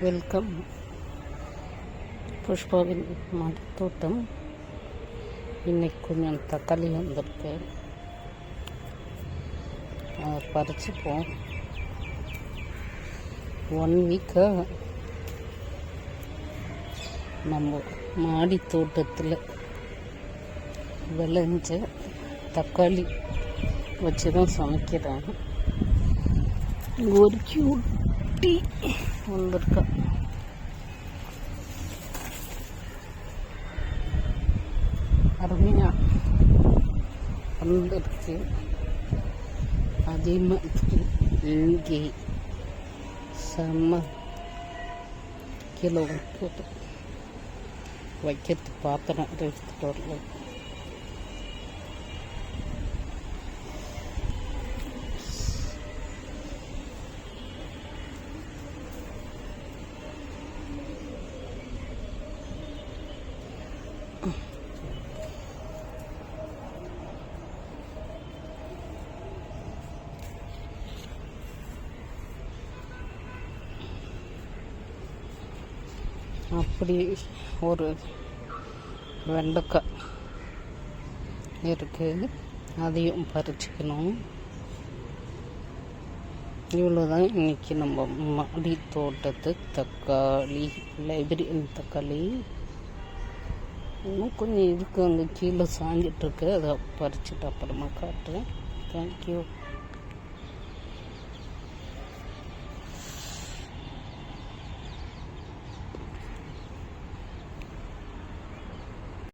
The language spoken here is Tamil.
வெல்கம். புஷ்பாவின் தோட்டம். இன்னைக்கு கொஞ்சம் தக்காளி வந்திருக்கேன் அதை பறிச்சுப்போம். ஒன் வீக்காக நம்ம மாடி தோட்டத்தில் விளைஞ்ச தக்காளி வச்சு தான் சமைக்கிறாங்க. ஒரு கியூட்டி வந்திருக்கு. அருமையாக வந்திருக்கு. அதே மாதிரி இங்கே செம்ம கிலோ போட்டு வைக்கிறது பாத்திரம் எடுத்துகிட்டு வரல அப்படி ஒரு வெண்டைக்காய் இருக்குது அதையும் பறிச்சுக்கணும். இவ்வளோதான் இன்றைக்கி நம்ம மாடி தோட்டத்து தக்காளி லைப்ரரி தக்காளி. இன்னும் கொஞ்சம் இருக்குது அங்கே கீழே சாஞ்சிட்ருக்கு அதை பறிச்சுட்டு அப்புறமா காட்டுறேன். தேங்க்யூ